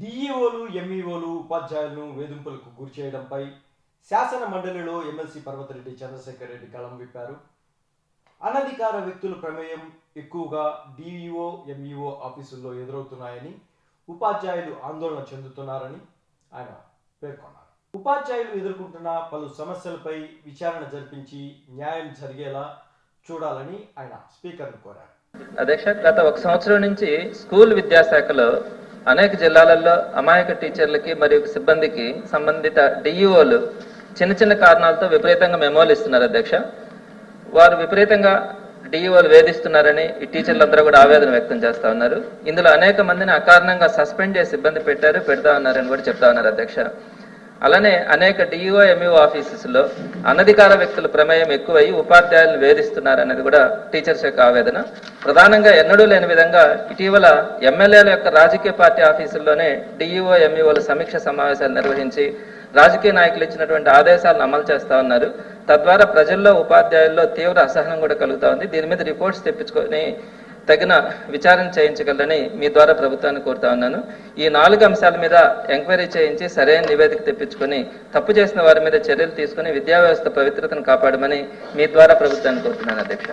డిఈఓలు ఎంఈఓలు ఉపాధ్యాయులను వేధింపులకు గురి చేయడంపై శాసన మండలిలో ఎమ్మెల్సీ పర్వతరెడ్డి చంద్రశేఖర్ రెడ్డి కలం విప్పారు. అనధికార వ్యక్తుల ప్రమేయం ఎక్కువగా డిఈఓ ఎంఈఓ ఆఫీసుల్లో ఎదురవుతున్నాయని ఉపాధ్యాయులు ఆందోళన చెందుతున్నారని ఆయన పేర్కొన్నారు. ఉపాధ్యాయులు ఎదుర్కొంటున్న పలు సమస్యలపై విచారణ జరిపించి న్యాయం జరిగేలా చూడాలని ఆయన స్పీకర్ను కోరారు. అధ్యక్ష గత ఒక సంవత్సరం నుంచి స్కూల్ విద్యాశాఖలో అనేక జిల్లాలలో అమాయక టీచర్లకి మరియు సిబ్బందికి సంబంధిత డిఈఓలు చిన్న చిన్న కారణాలతో విపరీతంగా మెమోలు ఇస్తున్నారు అధ్యక్ష. వారు విపరీతంగా డిఈఓలు వేధిస్తున్నారని ఈ టీచర్లందరూ కూడా ఆవేదన వ్యక్తం చేస్తా ఉన్నారు. ఇందులో అనేక మందిని అకారణంగా సస్పెండ్ చేసి ఇబ్బంది పెట్టారు పెడతా ఉన్నారని కూడా చెప్తా ఉన్నారు అధ్యక్ష. అలానే అనేక డిఈఓ ఎంఈఓ ఆఫీసెస్లో అనధికార వ్యక్తుల ప్రమేయం ఎక్కువై ఉపాధ్యాయులను వేధిస్తున్నారనేది కూడా టీచర్స్ యొక్క ఆవేదన. ప్రధానంగా ఎన్నడూ లేని విధంగా ఇటీవల ఎమ్మెల్యేల యొక్క రాజకీయ పార్టీ ఆఫీసుల్లోనే డిఈఓ ఎంఈఓల సమీక్ష సమావేశాలు నిర్వహించి రాజకీయ నాయకులు ఇచ్చినటువంటి ఆదేశాలను అమలు చేస్తా ఉన్నారు. తద్వారా ప్రజల్లో ఉపాధ్యాయుల్లో తీవ్ర అసహనం కూడా కలుగుతా ఉంది. దీని మీద రిపోర్ట్స్ తెప్పించుకొని తగిన విచారణ చేయించగలరని మీ ద్వారా ప్రభుత్వాన్ని కోరుతా ఉన్నాను. ఈ నాలుగు అంశాల మీద ఎంక్వైరీ చేయించి సరైన నివేదిక తెప్పించుకొని తప్పు చేసిన వారి మీద చర్యలు తీసుకుని విద్యా వ్యవస్థ పవిత్రతను కాపాడమని మీ ద్వారా ప్రభుత్వాన్ని కోరుతున్నాను అధ్యక్ష.